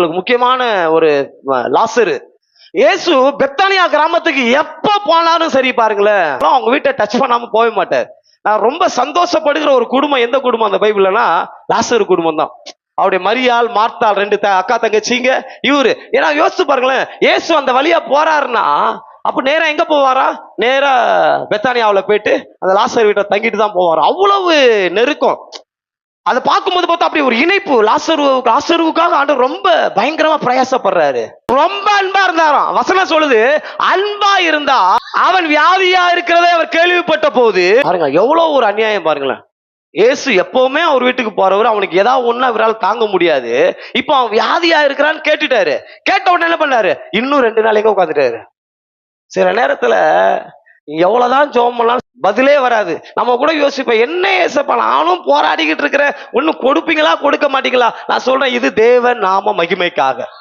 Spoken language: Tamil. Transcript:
உங்களுக்கு முக்கியமான ஒரு லாசரு இயேசு பெத்தானியா கிராமத்துக்கு எப்ப போனாலும் சரி பாருங்களேன். அவங்க வீட்டை டச் பண்ணாம போக மாட்டார். நான் ரொம்ப சந்தோஷப்படுகிற ஒரு குடும்பம் எந்த குடும்பம் அந்த பைபிள்னா லாசரு குடும்பம் தான். அவருடைய மரியாள் மார்த்தாள் ரெண்டு அக்கா தங்கச்சிங்க இவரு. ஏன்னா யோசிச்சு பாருங்களேன் இயேசு அந்த வழியா போறாருன்னா அப்ப நேரா எங்க போவாரா? நேரா பெத்தானியாவுல போயிட்டு அந்த லாசர் வீட்டை தங்கிட்டு தான் போவாரு. அவ்வளவு நெருக்கம். அதை பார்க்கும்போது பார்த்தா அப்படி ஒரு இணைப்பு. லாசரு லாசருவுக்காக ஆண்டு ரொம்ப பயங்கரமா பிரயாசப்படுறாரு. ரொம்ப அன்பா இருந்தாராம். வசனம் சொல்லுது அன்பா இருந்தா அவன் வியாதியா இருக்கிறதே அவர் கேள்விப்பட்ட போது பாருங்க எவ்வளவு ஒரு அநியாயம் பாருங்களேன். ஏசு எப்பவுமே அவர் வீட்டுக்கு போறவர் அவனுக்கு ஏதாவது ஒண்ணு அவரால் தாங்க முடியாது. இப்போ அவன் வியாதியா இருக்கிறான்னு கேட்டுட்டாரு. கேட்ட உடனே என்ன பண்ணாரு? இன்னும் ரெண்டு நாள் எங்க உட்காந்துட்டாரு சில நேரத்துல எவ்வளவுதான் ஜோம் பண்ணலாம் பதிலே வராது. நம்ம கூட யோசிப்போம் என்ன ஏசப்பா நானும் போராடிக்கிட்டு இருக்கிறேன். ஒன்னும் கொடுப்பீங்களா கொடுக்க மாட்டீங்களா? நான் சொல்றேன் இது தேவன் நாம மகிமைக்காக.